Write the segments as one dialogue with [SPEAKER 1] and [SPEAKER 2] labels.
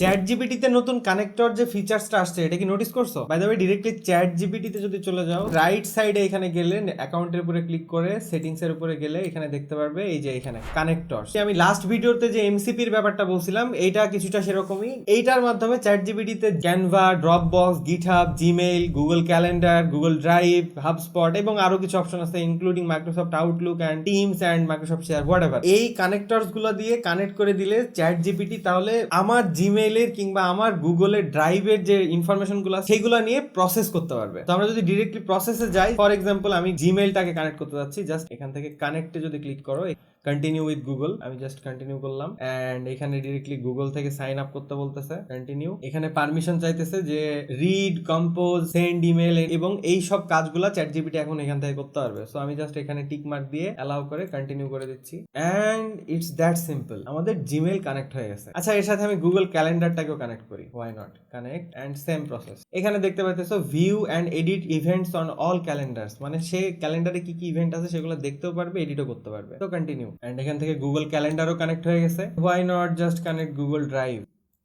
[SPEAKER 1] Chat জিপিটিতে নতুন connector যে ফিচার্সটা আসছে, এটা কি নোটিস করছ? By the way directly chat জিপিটিতে যদি চলে যাও রাইট সাইডে এখানে গেলে অ্যাকাউন্টের উপরে ক্লিক করে সেটিংস এর উপরে গেলে এখানে দেখতে পারবে, এই যে এখানে কানেক্টর আমি লাস্ট ভিডিওতে যে এমসিপির ব্যাপারটা বলছিলাম, এইটা কিছুটা সেরকমই। এইটার মাধ্যমে chat জিপিটিতে Canva Dropbox GitHub Gmail Google calendar Google drive HubSpot এবং আরও কিছু অপশন আছে including Microsoft Outlook and Teams and Microsoft share whatever এই কানেক্টরসগুলো দিয়ে কানেক্ট করে দিলে চ্যাট জিপিটি তাহলে আমার জিমেইলের কিংবা আমার গুগলের ড্রাইভের যে ইনফরমেশনগুলো সেগুলো নিয়ে প্রসেস করতে পারবে। তো আমরা যদি ডিরেক্টলি প্রসেসে যাই ফর এক্সাম্পল আমি জিমেইলটাকে কানেক্ট করতে যাচ্ছি জাস্ট এখান থেকে কানেক্টে যদি ক্লিক করো কন্টিনিউ উইথ গুগল আমি জাস্ট কন্টিনিউ করলাম। এন্ড এখানে ডিরেক্টলি গুগল থেকে সাইন আপ করতে বলতেছে। কন্টিনিউ এখানে পারমিশন চাইতেছে যে রিড কম্পোজ সেন্ড ইমেল এবং এই সব কাজগুলা চ্যাট জিপিটি এখন এখান থেকে করতে পারবে। সো আমি জাস্ট এখানে টিক মার্ক দিয়ে অ্যালাউ করে কন্টিনিউ করে দিচ্ছি। এন্ড ইটস দ্যাট সিম্পল আমাদের জিমেল কানেক্ট হয়ে গেছে। আচ্ছা এর সাথে আমি গুগল ক্যালেন্ডারটাকেও কানেক্ট করি। Why not connect and same process এখানে দেখতে পাইতেছো view and edit events on all calendars মানে সে ক্যালেন্ডারে কি কি ইভেন্ট আছে সেগুলো দেখতেও পারবে এডিটও করতে পারবে। তো কন্টিনিউ এন্ড এখান থেকে গুগল ক্যালেন্ডারও কানেক্ট হয়ে গেছে। Why not just connect Google drive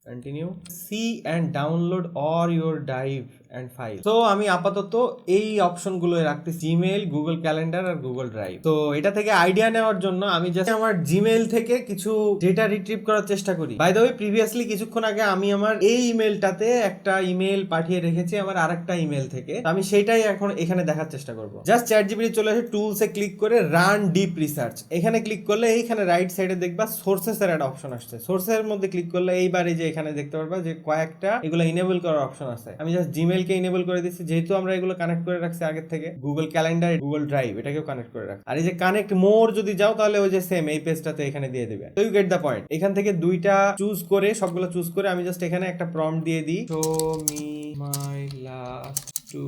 [SPEAKER 1] continue see and download or your drive and file তো আমি আপাতত এই অপশনগুলো রাখতেছি জিমেল গুগল ক্যালেন্ডার আর গুগল ড্রাইভ তো এটা থেকে আইডিয়া নেওয়ার জন্য আমি জাস্ট আমার জিমেল থেকে কিছু ডেটা রিট্রিভ করার চেষ্টা করি। বাই দ্য ওয়ে প্রিভিয়াসলি কিছুক্ষণ আগে আমি আমার এই ইমেলটাতে একটা ইমেল পাঠিয়ে রেখেছি আমার আরেকটা ইমেল থেকে। আমি সেটাই এখন এখানে দেখার চেষ্টা করব। জাস্ট চ্যাট জিপিটি চলে আসে টুলসে ক্লিক করে রান ডিপ রিসার্চ এখানে ক্লিক করলে এইখানে রাইট সাইডে দেখবা সোর্সেস এর একটা অপশন আসছে। সোর্সের মধ্যে ক্লিক করলে এইবারে যে এখানে দেখতে পারবা যে কয়েকটা এগুলো ইনেবল করার অপশন আছে আমি জাস্ট জিমেলকে ইনেবল করে দিচ্ছি যেহেতু আমরা এগুলো কানেক্ট করে রাখছি আগের থেকে। গুগল ক্যালেন্ডার গুগল ড্রাইভ এটাকেও কানেক্ট করে রাখ আর এই যে কানেক্ট মোর যদি যাও, তাহলে ওই যে সেম এই পেজটাতে এখানে দিয়ে দেবে। তো ইউ গেট দ্য পয়েন্ট এখান থেকে দুইটা চুজ করে, সবগুলো চুজ করে আমি জাস্ট এখানে একটা প্রম্পট দিয়ে দিই। Show me my last two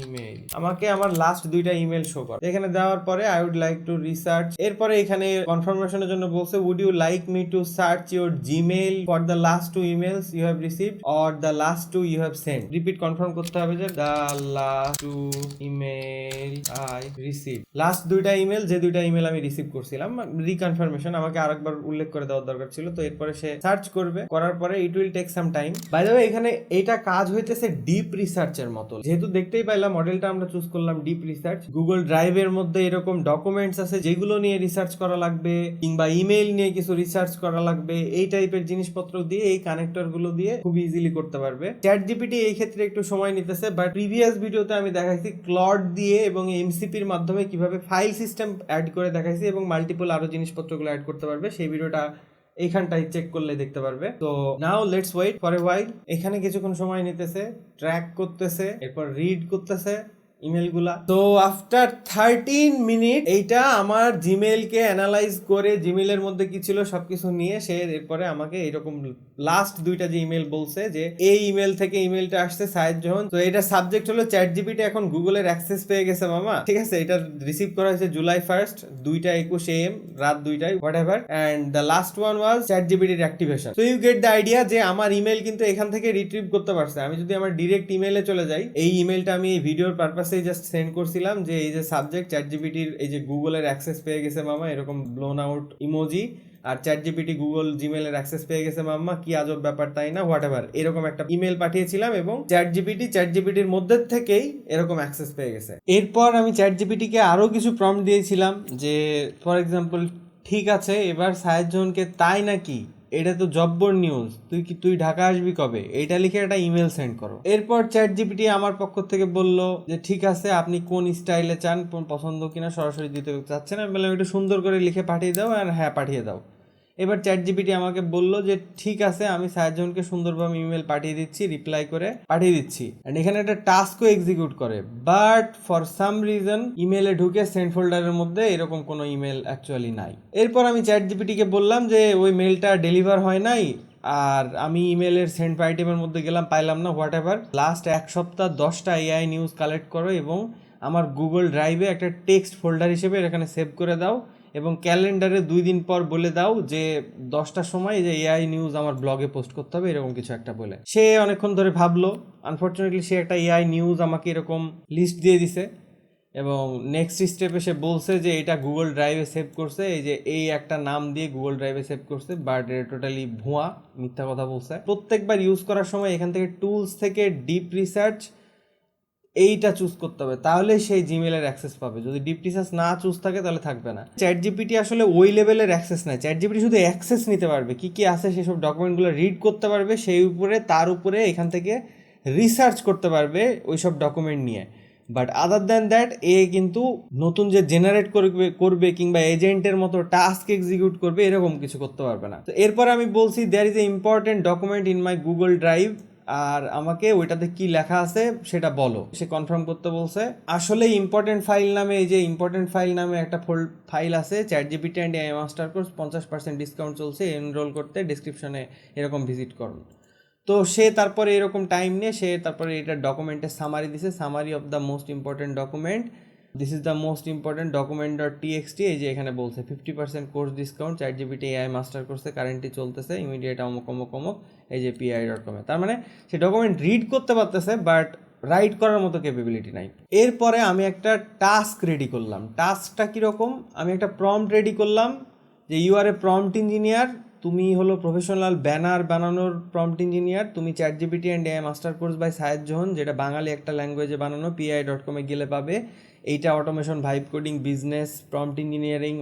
[SPEAKER 1] email আমাকে আমার লাস্ট দুইটা ইমেল শো করে। এখানে দেওয়ার পরে I would like to research এরপরে এখানে কনফার্মেশনের জন্য বলছে would you like me to search your Gmail for the last two emails you have received or the last two you have send repeat confirm করতে হবে যে the last two email I receive last দুইটা email যে দুইটা email আমি receive করছিলাম রিকনফার্মেশন আমাকে আরেকবার উল্লেখ করে দেওয়ার দরকার ছিল, তো এরপরে সে সার্চ করবে। করার পরে it will take some time by the এখানে এটা কাজ হইতেছে ডিপ রিসার্চের মতো। যেহেতু দেখতেই পাইলাম মডেলটা আমরা চুজ করলাম ডিপ রিসার্চ গুগল ড্রাইভের মধ্যে এরকম ডকুমেন্টস আছে যেগুলো নিয়ে রিসার্চ করা লাগবে, কিংবা ইমেইল নিয়ে কিছু রিসার্চ করা লাগবে, এই টাইপের জিনিসপত্র দিয়ে, এই কানেক্টরগুলো দিয়ে খুব ইজিলি করতে পারবে। চ্যাট জিপিটি এই ক্ষেত্রে একটু সময় নিতেছে বাট প্রিভিয়াস ভিডিওতে আমি দেখাইছি ক্লড দিয়ে এবং এমসিপির মাধ্যমে কীভাবে ফাইল সিস্টেম অ্যাড করে দেখাইছি এবং মাল্টিপল আরও জিনিসপত্রগুলো অ্যাড করতে পারবে। সেই ভিডিওটা এইখানটায় চেক করলে দেখতে পারবে। তো now let's wait for a while এখানে কিছুক্ষণ সময় নিতেছে ট্র্যাক করতেছে, এরপর রিড করতেছে। ইমেলগুলা। তো আফটার থার্টিন মিনিট এইটা আমার জিমেলকে অ্যানালাইজ করে জিমেলের মধ্যে কি ছিল সবকিছু নিয়ে সে এরপরে আমাকে এরকম লাস্ট দুইটা যে ইমেল বলছে যে, এই ইমেল থেকে ইমেলটা আসছে সাহেব যখন তো এটা সাবজেক্ট হলো চ্যাট জিপিটি এখন গুগলের অ্যাক্সেস পেয়ে গেছে মামা। ঠিক আছে, এটা রিসিভ করা হয়েছে জুলাই ফার্স্ট দুইটা একুশ এম রাত দুইটায় whatever and the last one was chat জিপিটির activation তো ইউ গেট দ্য আইডিয়া যে আমার ইমেল কিন্তু এখান থেকে রিট্রিভ করতে পারছে। আমি যদি আমার ডিরেক্ট ইমেলে চলে যাই, এই ইমেলটা আমি এই ভিডিওর পারপাসেই জাস্ট সেন্ড করছিলাম যে এই যে সাবজেক্ট চ্যাট জিপিটির এই যে গুগলের অ্যাক্সেস পেয়ে গেছে মামা, এরকম ব্লোন আউট ইমোজি আর চ্যাট জিপিটি গুগল জিমেলের অ্যাক্সেস পেয়ে গেছে মাম্মা কি আজব ব্যাপার তাই না? হোয়াট এভার এরকম একটা ইমেল পাঠিয়েছিলাম এবং চ্যাট জিপিটি চ্যাট জিপিটির মধ্যে থেকেই এরকম অ্যাক্সেস পেয়ে গেছে। এরপর আমি চ্যাট জিপিটিকে আরও কিছু প্রম্পট দিয়েছিলাম যে ফর এক্সাম্পল ঠিক আছে, এবার সাহেবজনকে তাই নাকি এটা তো জব্বর নিউজ তুই কি, তুই ঢাকা আসবি কবে? এটা লিখে একটা ইমেল সেন্ড করো। এরপর চ্যাট জিপিটি আমার পক্ষ থেকে বলল যে, ঠিক আছে, আপনি কোন স্টাইলে চান, কোন পছন্দ কিনা, সরাসরি দিতে চাচ্ছেন, আমি বললাম, একটু সুন্দর করে লিখে পাঠিয়ে দাও, আর হ্যাঁ পাঠিয়ে দাও। এবার চ্যাট জিপিটি আমাকে বলল যে, ঠিক আছে, আমি সাহায্যনকে সুন্দরভাবে ইমেল পাঠিয়ে দিচ্ছি রিপ্লাই করে পাঠিয়ে দিচ্ছি। অ্যান্ড এখানে একটা টাস্কও এক্সিকিউট করে। বাট ফর সাম রিজন ইমেলে ঢুকে সেন্ড ফোল্ডারের মধ্যে এরকম কোনো ইমেল অ্যাকচুয়ালি নাই। এরপর আমি চ্যাট জিপিটিকে বললাম যে, ওই মেলটা ডেলিভার হয় নাই, আর আমি ইমেলের সেন্ড আইটেমের মধ্যে গেলাম, পাইলাম না হোয়াট এভার লাস্ট এক সপ্তাহ দশটা এআই নিউজ কালেক্ট করো এবং আমার গুগল ড্রাইভে একটা টেক্সট ফোল্ডার হিসেবে এখানে সেভ করে দাও। এবং ক্যালেন্ডারে দুই দিন পর বলে দাও যে দশটার সময় যে এআই নিউজ আমার ব্লগে পোস্ট করতে হবে, এরকম কিছু একটা বলে। সে অনেকক্ষণ ধরে ভাবলো। আনফর্চুনেটলি সে একটা এআই নিউজ আমাকে এরকম লিস্ট দিয়ে দিছে এবং নেক্সট স্টেপে সে বলছে যে এটা গুগল ড্রাইভে সেভ করছে। এই যে এই একটা নাম দিয়ে গুগল ড্রাইভে সেভ করছে বাট এটা টোটালি ভুয়া, মিথ্যা কথা বলছে। প্রত্যেকবার ইউজ করার সময় এখান থেকে টুলস থেকে ডিপ রিসার্চ এইটা চুজ করতে হবে। তাহলে সেই জিমেলের অ্যাক্সেস পাবে। যদি ডিপ রিসার্চ না চুজ থাকে, তাহলে থাকবে না। চ্যাট জিপিটি আসলে ওই লেভেলের অ্যাক্সেস নাই চ্যাট জিপিটি শুধু অ্যাক্সেস নিতে পারবে। কি, কী আছে সেসব ডকুমেন্টগুলো রিড করতে পারবে, সেই উপরে, তার উপরে, এখান থেকে রিসার্চ করতে পারবে ওই সব ডকুমেন্ট নিয়ে। বাট আদার দ্যান দ্যাট এ কিন্তু নতুন যে জেনারেট করবে করবে কিংবা এজেন্টের মতো টাস্ক এক্সিকিউট করবে, এরকম কিছু করতে পারবে না। তো এরপর আমি বলছি there is a important document in my Google drive আর আমাকে ওইটাতে কি লেখা আছে সেটা বলো। সে কনফার্ম করতে বলছে, আসলে ইম্পর্টেন্ট ফাইল নামে এই যে ইম্পর্টেন্ট ফাইল নামে একটা ফোল্ড ফাইল আছে ChatGPT and AI master course পঞ্চাশ পার্সেন্ট ডিসকাউন্ট চলছে এনরোল করতে ডিসক্রিপশনে এরকম ভিজিট করুন। তো সে তারপরে এরকম টাইম নিয়ে সে তারপরে এটা ডকুমেন্টের সামারি দিছে summary of the most important document this is the most important document dot TXT এই যে এখানে বলছে fifty percent course discount ChatGPT AI master কোর্সে কারেন্টলি চলতেছে ইমিডিয়েট অমুক অমুক অমুক, এই যে পিআই ডট কমে তার মানে সে ডকুমেন্ট রিড করতে পারতেছে বাট রাইট করার মতো ক্যাপাবিলিটি নাই। এরপরে আমি একটা টাস্ক রেডি করলাম। টাস্কটা কীরকম? আমি একটা প্রম্পট রেডি করলাম যে you are a prompt engineer তুমি হলো প্রফেশনাল ব্যানার বানানোর প্রম্পট ইঞ্জিনিয়ার তুমি ChatGPT and AI master course by Sayed Johan যেটা বাঙালি একটা ল্যাঙ্গুয়েজে বানানো পিআই ডট কমে গেলে পাবে। এইটা automation vibe coding business prompt engineering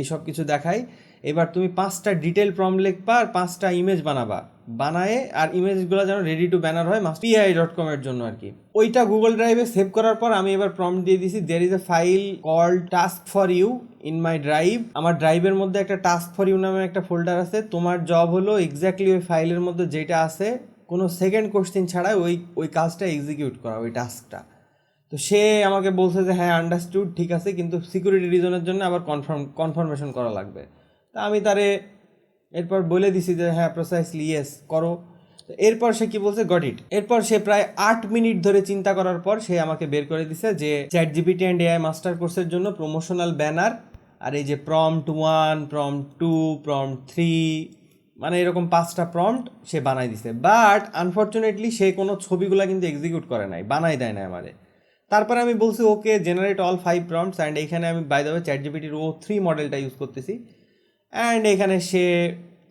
[SPEAKER 1] এইসব কিছু দেখায়। এবার তুমি পাঁচটা ডিটেল প্রম লিখবা আর পাঁচটা ইমেজ বানাবা। বানায়ে আর ইমেজগুলো যেন রেডি টু ব্যানার হয় পিআই ডট কম এর জন্য আর কি। ওইটা গুগল ড্রাইভে সেভ করার পর আমি এবার প্রম দিয়ে দিছি there is a file call task for you in my drive আমার ড্রাইভের মধ্যে একটা টাস্ক ফর ইউ নামে একটা ফোল্ডার আছে। তোমার জব হলো এক্স্যাক্টলি ওই ফাইলের মধ্যে যেটা আছে, কোনো সেকেন্ড কোশ্চেন ছাড়া ওই ওই কাজটা এক্সিকিউট করা, ওই টাস্কটা তো সে আমাকে বলছে যে হ্যাঁ আন্ডারস্টুড ঠিক আছে, কিন্তু সিকিউরিটি রিজনের জন্য আবার কনফার্ম কনফার্মেশন করা লাগবে। তা আমি তারে এরপর বলে দিছি যে হ্যাঁ প্রসাইসলি ইয়েস করো। তো এরপর সে কি বলছে? গট ইট এরপর সে প্রায় আট মিনিট ধরে চিন্তা করার পর সে আমাকে বের করে দিছে যে chat GPT and AI master কোর্সের জন্য প্রমোশনাল ব্যানার আর এই যে prompt one prompt two prompt three মানে এরকম পাঁচটা প্রম্পট সে বানাই দিছে। বাট আনফর্চুনেটলি সে কোনো ছবিগুলো কিন্তু এক্সিকিউট করে নাই, বানাই দেয় না আমারে। তারপরে আমি বলছি, okay generate all five prompts and এখানে আমি বাই দ্য চ্যাট জিপিটির ও থ্রি মডেলটা ইউজ করতেছি। অ্যান্ড এখানে সে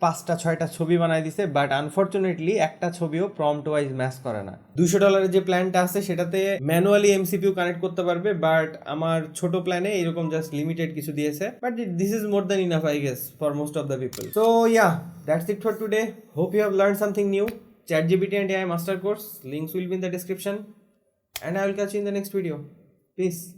[SPEAKER 1] পাঁচটা, ছয়টা ছবি বানাই দিছে বাট আনফর্চুনেটলি একটা ছবিও প্রম্পট ওয়াইজ ম্যাচ করে না। দুশো ডলারের যে প্ল্যানটা আছে, সেটাতে ম্যানুয়ালি এমসিপিউ কানেক্ট করতে পারবে বাট আমার ছোট প্ল্যানে এরকম জাস্ট লিমিটেড কিছু দিয়েছে। But this is more than enough I guess for most of the people so yeah that's it for today hope you have learn something new ChatGPT and AI master course links will be in the description and I will catch you in the next video. Peace.